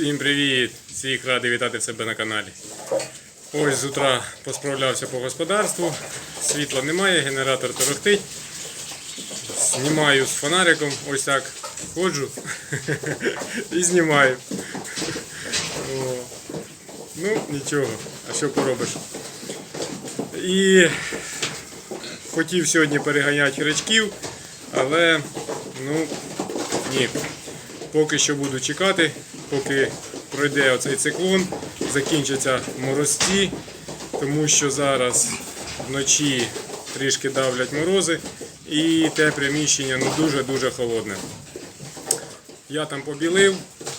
Всім привіт! Всіх радий вітати себе на каналі. Ось з утра посправлявся по господарству. Світла немає, генератор торохтить. Знімаю з фонариком, ось так ходжу і знімаю. Ну, нічого, а що поробиш? І хотів сьогодні переганяти речків, але ну ні. Поки що буду чекати, поки пройде оцей циклон, закінчаться морозці, тому що зараз вночі трішки давлять морози і те приміщення ну, дуже-дуже холодне. Я там побілив,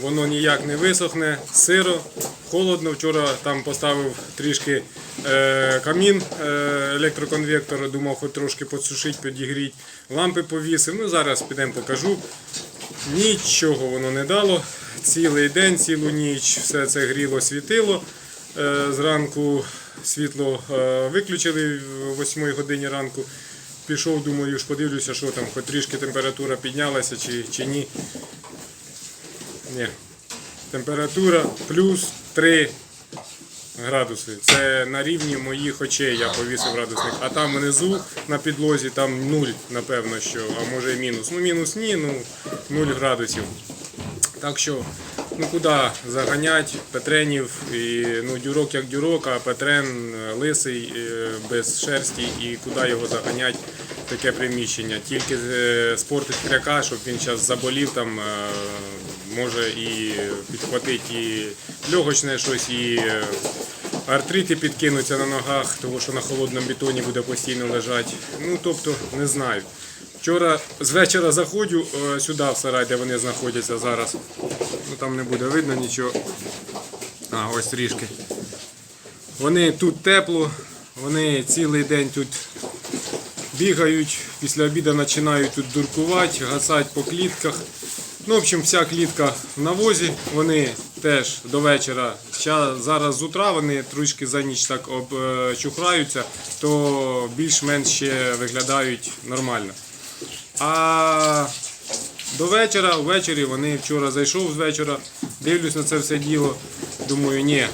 воно ніяк не висохне, сиро, холодно. Вчора там поставив трішки е, камін е, електроконвектор, думав хоч трошки підсушити, підігріти. Лампи повісив. Ну зараз підемо покажу. Нічого воно не дало. Цілий день, цілу ніч все це гріло, світило. Е, Зранку світло е, виключили в 8 годині ранку. Пішов, думаю, ж подивлюся, що там, хоч трішки температура піднялася чи, чи ні. Ні. Температура плюс 3 градуси. Це на рівні моїх очей я повісив градусник. А там внизу на підлозі там 0, напевно, що, а може і мінус. Ну мінус ні, ну 0 градусів. Так що, ну куди заганять Петренів, і, ну дюрок як дюрок, а Петрен е, лисий, е, без шерсті, і куди його заганять таке приміщення. Тільки е, спортить кряка, щоб він зараз заболів, там може і підхватити і льогочне щось, і артрити підкинуться на ногах, тому що на холодному бетоні буде постійно лежати. Ну тобто не знаю. Вчора з вечора заходжу е, сюди, в сарай, де вони знаходяться зараз. Ну там не буде видно нічого. А, ось трішки. Вони тут тепло, вони цілий день тут бігають, після обіду починають тут дуркувати, гасати по клітках. Ну, в общем, вся клітка в навозі, вони теж до вечора. Зараз з утра вони трошки за ніч так обчухраються, то більш-менш ще виглядають нормально. А до вечора, ввечері вони вчора зайшов з вечора, дивлюсь на це все діло. Думаю, ні.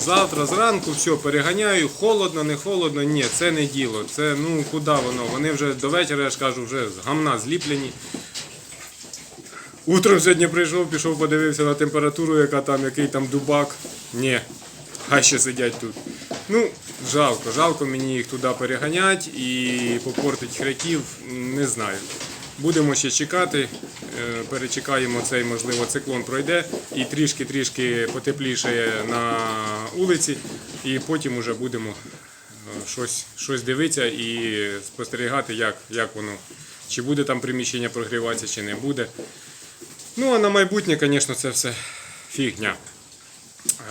Завтра зранку все переганяю, холодно, не холодно, ні, це не діло. Це ну куди воно? Вони вже до вечора, я ж кажу, вже з гамна зліплені. Утром сьогодні прийшов, пішов, подивився на температуру, яка там, який там дубак. Ні, хай ще сидять тут. Ну, жалко, жалко мені їх туди переганять і попортить хряків, не знаю. Будемо ще чекати, е, перечекаємо цей, можливо, циклон пройде і трішки-трішки потепліше на вулиці, і потім вже будемо е, щось, щось дивитися і спостерігати, як, як воно, чи буде там приміщення прогріватися, чи не буде. Ну, а на майбутнє, звісно, це все фігня.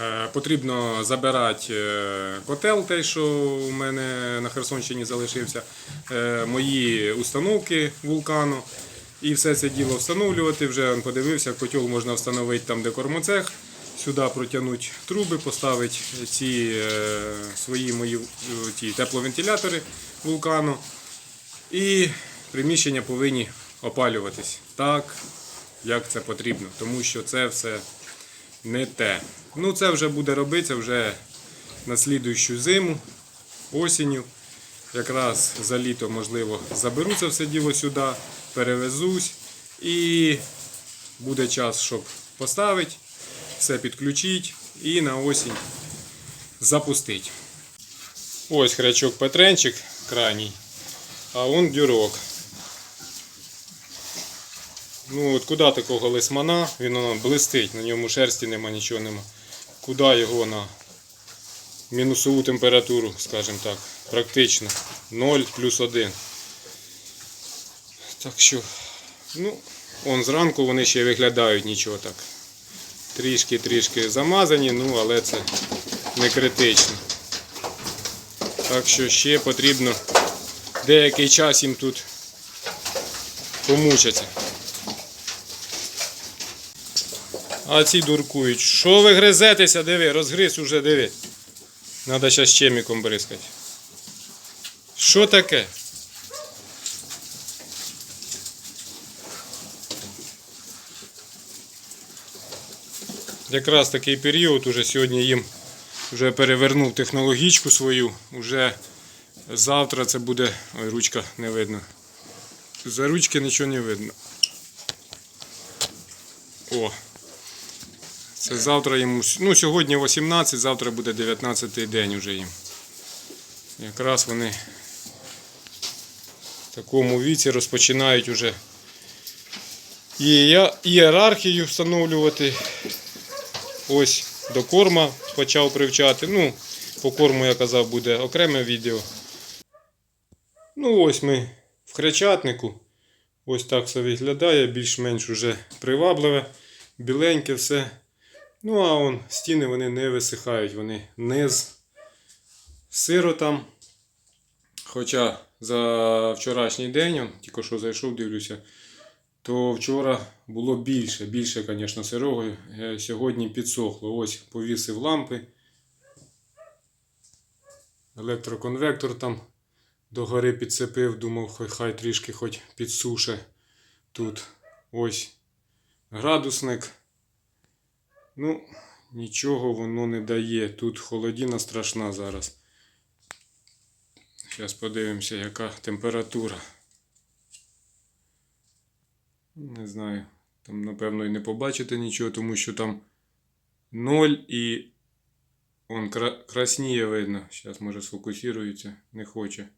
Е, Потрібно забирати е, котел, той, що у мене на Херсонщині залишився, е, мої установки вулкану. І все це діло встановлювати. Вже подивився, котел можна встановити там, де кормоцех. Сюди протягнути труби, поставити ці свої мої ті тепловентилятори вулкану. І приміщення повинні опалюватись так, як це потрібно, тому що це все не те. Ну, це вже буде робитися вже на слідуючу зиму, осінню. Якраз за літо, можливо, заберу це все діло сюди, перевезусь і буде час, щоб поставити, все підключити і на осінь запустити. Ось хрячок Петренчик крайній, а он дюрок. Ну от куди такого лисмана, він воно блистить, на ньому шерсті нема, нічого нема. Куди його на мінусову температуру, скажімо так, практично 0 плюс 1. Так що, ну, он зранку вони ще виглядають нічого так. Трішки-трішки замазані, ну але це не критично. Так що ще потрібно деякий час їм тут помучаться. А ці дуркують. Що ви гризетеся, диви, розгриз уже, диви. Надо зараз чеміком бризкати. Що таке? якраз такий період, уже сьогодні їм вже перевернув технологічку свою. Уже завтра це буде. Ой, ручка не видно. За ручки нічого не видно. О. Це завтра йому. Ну, сьогодні 18, завтра буде 19 день уже їм. Якраз вони в такому віці розпочинають уже ієрархію встановлювати. Ось до корма почав привчати. Ну, по корму я казав, буде окреме відео. Ну, ось ми в хрещатнику. Ось так все виглядає, більш-менш уже привабливе, біленьке все. Ну, а он стіни вони не висихають, вони низ сиро там. Хоча за вчорашній день, он, тільки що зайшов, дивлюся, то вчора було більше, більше, звісно, сирого. Е, Сьогодні підсохло. Ось повісив лампи. Електроконвектор там догори підцепив, думав, хай трішки хоч підсуше. Тут ось градусник. Ну, нічого воно не дає. Тут холодіна страшна зараз. Зараз подивимося, яка температура. Не знаю. Там, напевно, і не побачите нічого, тому що там 0 і он красніє видно. Зараз, може, сфокусується, не хоче.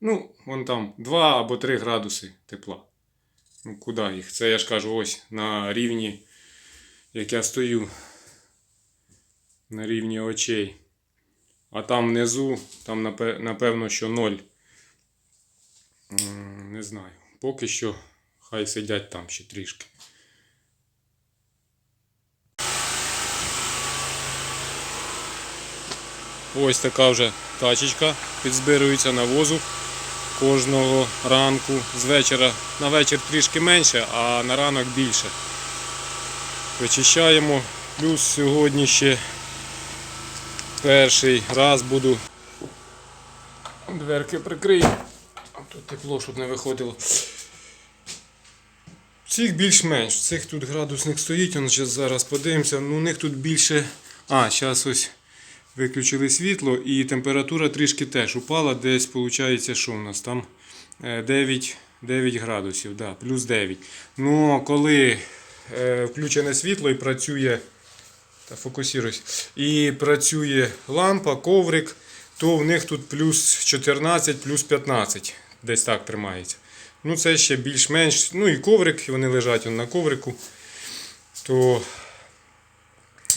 Ну, вон там 2 або 3 градуси тепла. Ну, куди їх? Це я ж кажу, ось на рівні, як я стою. На рівні очей. А там внизу, там напевно, що 0. М, Не знаю. Поки що хай сидять там ще трішки. Ось така вже тачечка підзбирується навозу кожного ранку з вечора. На вечір трішки менше, а на ранок більше. Вичищаємо. Плюс сьогодні ще перший раз буду дверки прикрию. Тут тепло, щоб не виходило. Цих більш-менш. Цих тут градусник стоїть, он зараз, подивимося. Ну, у них тут більше. А, зараз ось виключили світло і температура трішки теж упала. Десь виходить, що у нас там е, 9, 9 градусів, да, плюс 9. Ну, коли включене світло і працює. Та фокусируйся. І працює лампа, коврик, то в них тут плюс 14, плюс 15. Десь так тримається. Ну, це ще більш-менш. Ну і коврик, вони лежать на коврику. То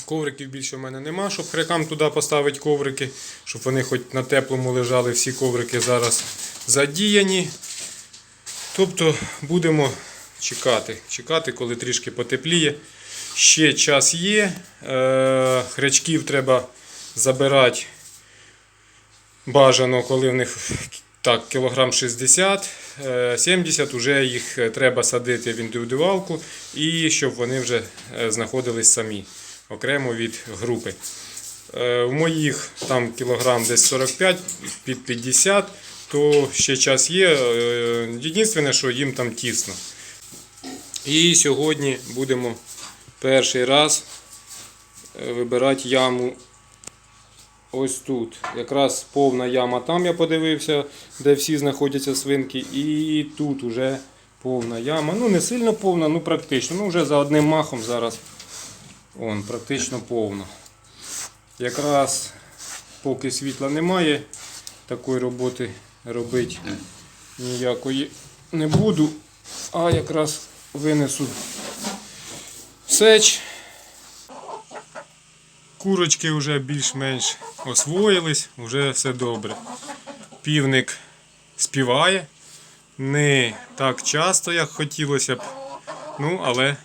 ковриків більше в мене нема, щоб хрякам туди поставити коврики, щоб вони хоч на теплому лежали. Всі коврики зараз задіяні. Тобто будемо чекати, чекати, коли трішки потепліє. Ще час є. Е, хрячків треба забирати бажано, коли в них так, кілограм 60, е, 70, вже їх треба садити в індивідуалку і щоб вони вже е, знаходились самі окремо від групи. Е, У моїх там кілограм десь 45 під 50, то ще час є. Е, Єдине, що їм там тісно. І сьогодні будемо перший раз е, вибирати яму ось тут. Якраз повна яма там я подивився, де всі знаходяться свинки. І тут уже повна яма. Ну не сильно повна, ну практично. Ну вже за одним махом зараз. Он, практично повно. Якраз поки світла немає, такої роботи робити ніякої не буду. А якраз винесу сеч. Курочки вже більш-менш освоїлись, вже все добре. Півник співає. Не так часто, як хотілося б. Ну, але,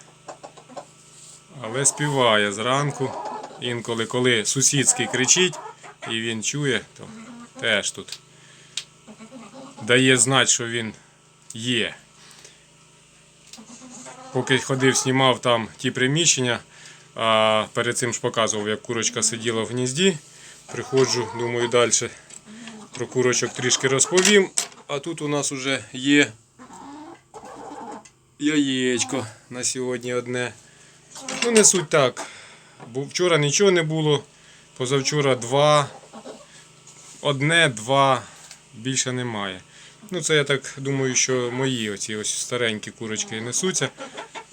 але співає зранку. Інколи, коли сусідський кричить і він чує, то теж тут дає знати, що він є поки ходив, знімав там ті приміщення, а перед цим ж показував, як курочка сиділа в гнізді. Приходжу, думаю, далі про курочок трішки розповім. А тут у нас вже є яєчко на сьогодні одне. Ну, не суть так. Бо вчора нічого не було, позавчора два. Одне, два, більше немає. Ну, це я так думаю, що мої оці ось старенькі курочки несуться,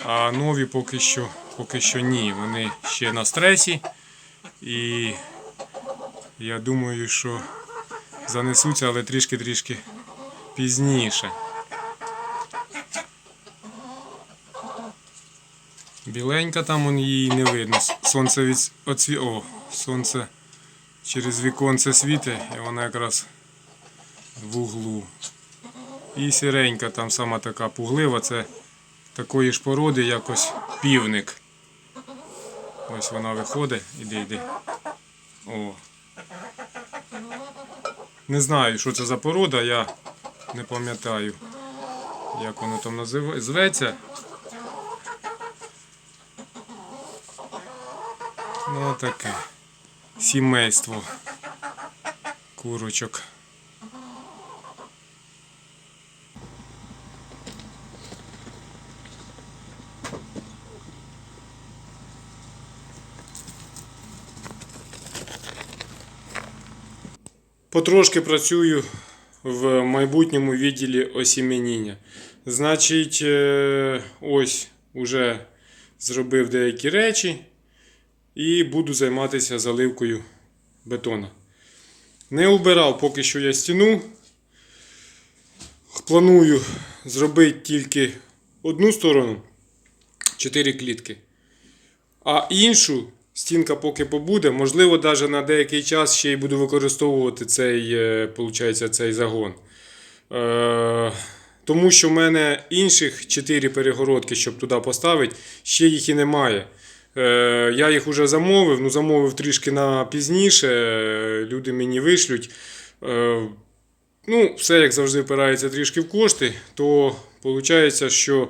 а нові поки що, поки що ні. Вони ще на стресі. І я думаю, що занесуться, але трішки-трішки пізніше. Біленька там он її не видно. Сонце від... оцві... О, сонце через віконце світить, і вона якраз в углу. І сіренька там сама така пуглива, це такої ж породи, якось півник. Ось вона виходить, іди, іди. О. Не знаю, що це за порода, я не пам'ятаю, як воно там називає. Зветься. Ну таке. Сімейство курочок. Потрошки працюю в майбутньому відділі осіменіння. Значить, е, ось уже зробив деякі речі і буду займатися заливкою бетона. Не убирав поки що я стіну. Планую зробити тільки одну сторону 4 клітки. А іншу стінка поки побуде, можливо, навіть на деякий час ще й буду використовувати цей, е, получається, цей загон. Е, тому що в мене інших 4 перегородки, щоб туди поставити, ще їх і немає. Е, я їх вже замовив, ну замовив трішки на пізніше. Люди мені вишлють. Ну, все як завжди впирається трішки в кошти, то виходить, що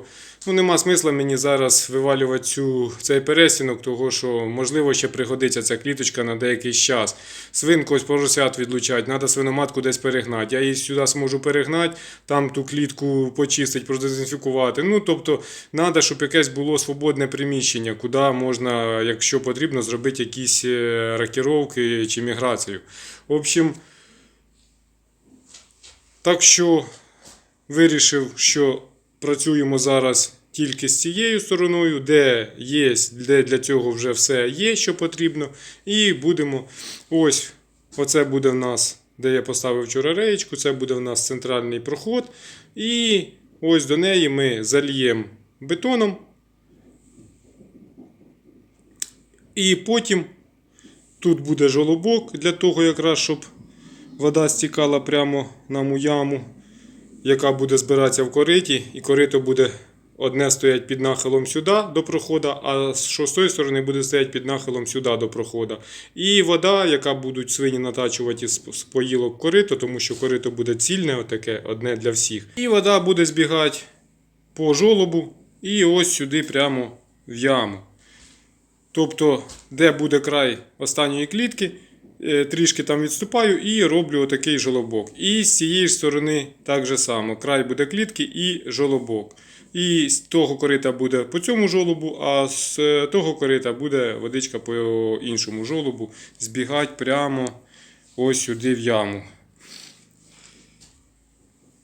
ну, нема смисла мені зараз вивалювати цю, цей перестінок, того що можливо ще пригодиться ця кліточка на деякий час. Свинку ось поросят відлучать, треба свиноматку десь перегнати. Я її сюди зможу перегнати, там ту клітку почистити, продезінфікувати. Ну, тобто, треба, щоб якесь було свободне приміщення, куди можна, якщо потрібно, зробити якісь е, рокіровки чи міграцію. В общем, так що вирішив, що працюємо зараз тільки з цією стороною, де є, де для цього вже все є, що потрібно. І будемо. Ось, оце буде в нас, де я поставив вчора реєчку, це буде в нас центральний проход. І ось до неї ми зальємо бетоном. І потім тут буде жолобок для того, якраз, щоб вода стікала прямо на мою яму, яка буде збиратися в кориті, і корито буде одне стоять під нахилом сюди до проходу, а з шостої сторони буде стоять під нахилом сюди до проходу. І вода, яка будуть свині натачувати з поїлок корито, тому що корито буде цільне, отаке, одне для всіх. І вода буде збігати по жолобу і ось сюди прямо в яму. Тобто, де буде край останньої клітки, трішки там відступаю і роблю отакий жолобок. І з цієї ж сторони так же само. Край буде клітки і жолобок. І з того корита буде по цьому жолобу, а з е, того корита буде водичка по іншому жолобу збігати прямо ось сюди в яму.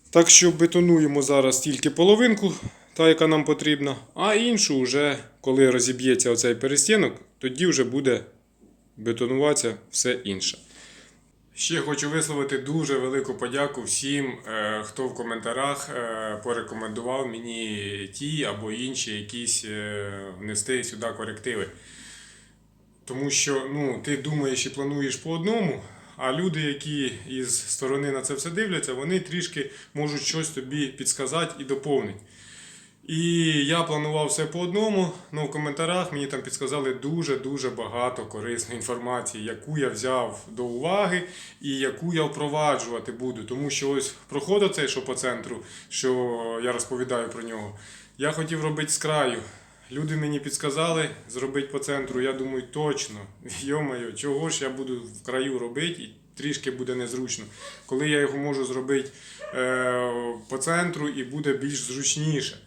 Так що бетонуємо зараз тільки половинку, та яка нам потрібна, а іншу вже, коли розіб'ється оцей перестінок, тоді вже буде бетонуватися все інше. Ще хочу висловити дуже велику подяку всім, е, хто в коментарях е, порекомендував мені ті або інші якісь е, внести сюди корективи. Тому що ну, ти думаєш і плануєш по одному, а люди, які із сторони на це все дивляться, вони трішки можуть щось тобі підсказати і доповнити. І я планував все по одному, але в коментарях мені там підсказали дуже-дуже багато корисної інформації, яку я взяв до уваги і яку я впроваджувати буду. Тому що ось проход цей, що по центру, що я розповідаю про нього, я хотів робити з краю. Люди мені підсказали зробити по центру. Я думаю, точно, йомаю, чого ж я буду в краю робити і трішки буде незручно. Коли я його можу зробити е, по центру і буде більш зручніше.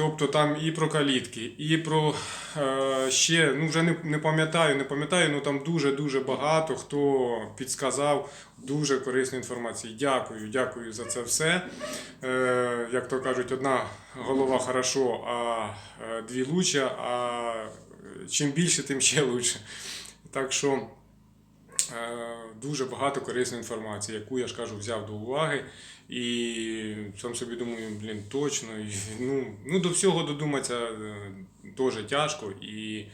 Тобто там і про калітки, і про е, ще, ну вже не, не пам'ятаю, не пам'ятаю, ну там дуже-дуже багато хто підсказав дуже корисну інформацію. Дякую, дякую за це все. Е, як то кажуть, одна голова хорошо, а е, дві лучше, а е, чим більше, тим ще лучше. Так що. Е, дуже багато корисної інформації, яку я ж кажу, взяв до уваги. І сам собі думаю, блін, точно. І, ну, ну, до всього додуматися е, теж тяжко. І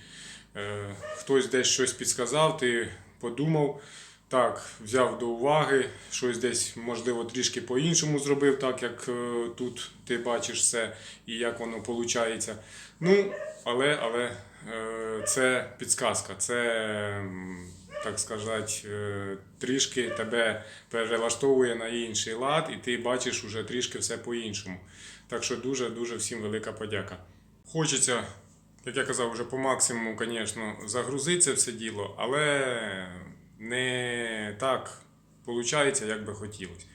е, хтось десь щось підсказав, ти подумав. Так, взяв до уваги, щось десь, можливо, трішки по-іншому зробив, так як е, тут ти бачиш все і як воно виходить. Ну, але, але е, це підсказка, це, так сказати, е, трішки тебе перелаштовує на інший лад, і ти бачиш уже трішки все по-іншому. Так що дуже-дуже всім велика подяка. Хочеться, як я казав, вже по максимуму, звісно, загрузити все діло, але не так виходить, як би хотілося.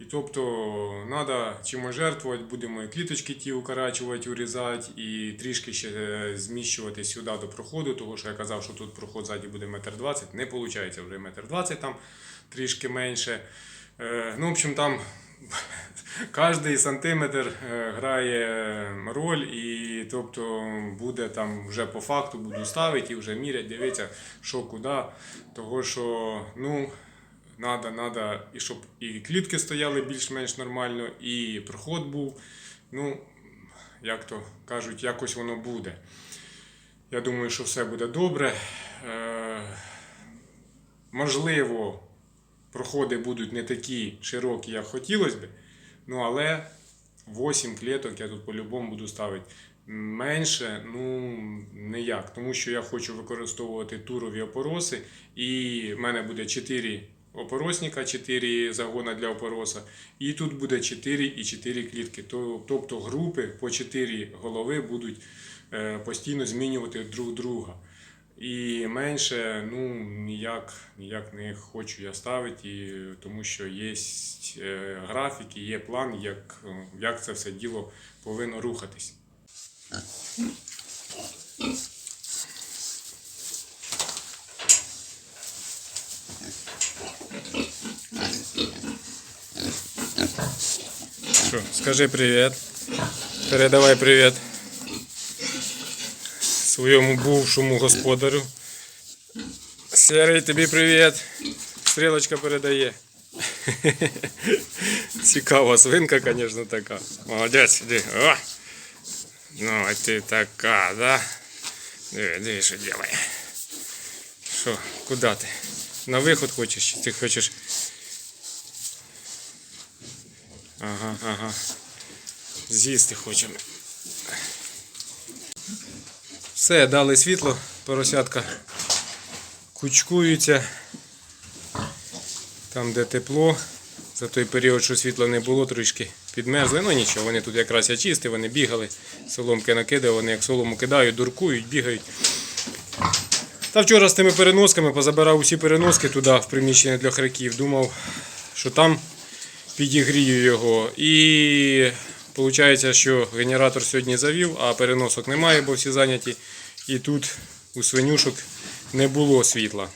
І тобто треба чимось жертвувати, будемо і кліточки ті укорачувати, урізати, і трішки ще е, зміщувати сюди до проходу, тому що я казав, що тут проход ззаді буде метр двадцять, не виходить вже метр двадцять там трішки менше. Е, Ну, в общем, там кожний сантиметр е, грає роль, і тобто буде там вже по факту буду ставити і вже міряти, дивитися, що куди. Того що, ну. Надо, надо, і щоб і клітки стояли більш-менш нормально, і проход був. Ну, як то кажуть, якось воно буде. Я думаю, що все буде добре. Е, можливо, проходи будуть не такі широкі, як хотілося б. Ну, але 8 кліток я тут по-любому буду ставити. Менше, ну ніяк, тому що я хочу використовувати турові опороси, і в мене буде 4 опоросника, 4 загона для опороса, і тут буде 4 і 4 клітки. Тобто групи по 4 голови будуть е, постійно змінювати друг друга. І менше ну, ніяк, ніяк не хочу я ставити, тому що є е, графіки, є план, як, як це все діло повинно рухатись. Що, скажи привіт. Передавай привіт своєму бувшому господарю. Серий, тобі привіт. Стрілочка передає. Цікава свинка, звісно, така. Молодець, іди. О! Ну, а ти така, да? Диви, диви, що робить. Що, куди ти? На виход хочеш? Чи ти хочеш? Ага, ага. З'їсти хочемо. Все, дали світло, поросятка кучкуються. Там, де тепло. За той період, що світла не було, трішки підмерзли. Ну нічого, вони тут якраз я чисті, вони бігали, соломки накидали, вони як солому кидають, дуркують, бігають. Та вчора з тими переносками позабирав усі переноски туди, в приміщення для хряків. Думав, що там підігрію його. І виходить, що генератор сьогодні завів, а переносок немає, бо всі зайняті. І тут у свинюшок не було світла.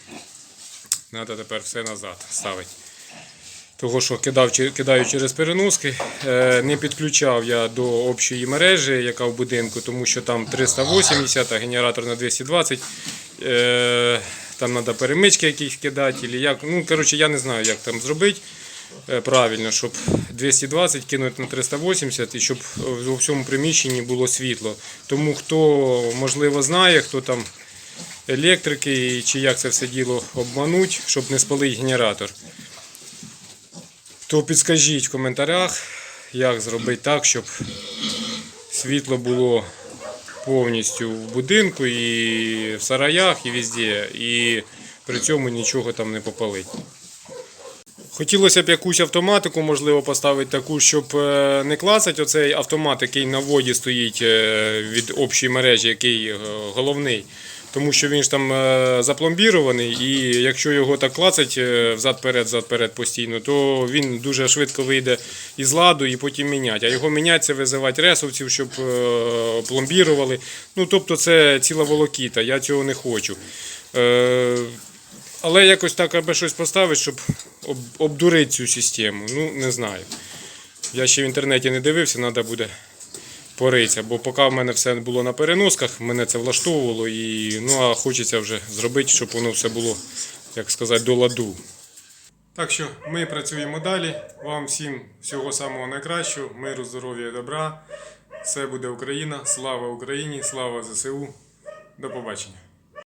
Треба тепер все назад ставити. Того, що кидав, кидаю через переноски. Е, Не підключав я до общої мережі, яка в будинку, тому що там 380, а генератор на 220. Е, Там треба перемички якісь кидати. Ну, коротше, я не знаю, як там зробити правильно, щоб 220 кинути на 380 і щоб у всьому приміщенні було світло. Тому хто можливо знає, хто там електрики чи як це все діло обмануть, щоб не спалити генератор. То підскажіть в коментарях, як зробити так, щоб світло було повністю в будинку і в сараях, і везде, і при цьому нічого там не попалить. Хотілося б якусь автоматику, можливо, поставити таку, щоб е, не клацати оцей автомат, який на воді стоїть е, від общої мережі, який е, головний. тому що він ж там запломбірований, і якщо його так клацать взад-перед, взад-перед постійно, то він дуже швидко вийде із ладу і потім міняти. А його міняти це визивати ресовців, щоб пломбірували. Ну, тобто це ціла волокіта, я цього не хочу. Але якось так аби щось поставити, щоб об, обдурити цю систему. Ну, не знаю. Я ще в інтернеті не дивився, треба буде поритися, бо поки в мене все було на переносках, мене це влаштовувало і ну, а хочеться вже зробити, щоб воно все було, як сказати, до ладу. Так що ми працюємо далі. Вам всім всього самого найкращого, миру, здоров'я і добра. Все буде Україна. Слава Україні, слава ЗСУ. До побачення.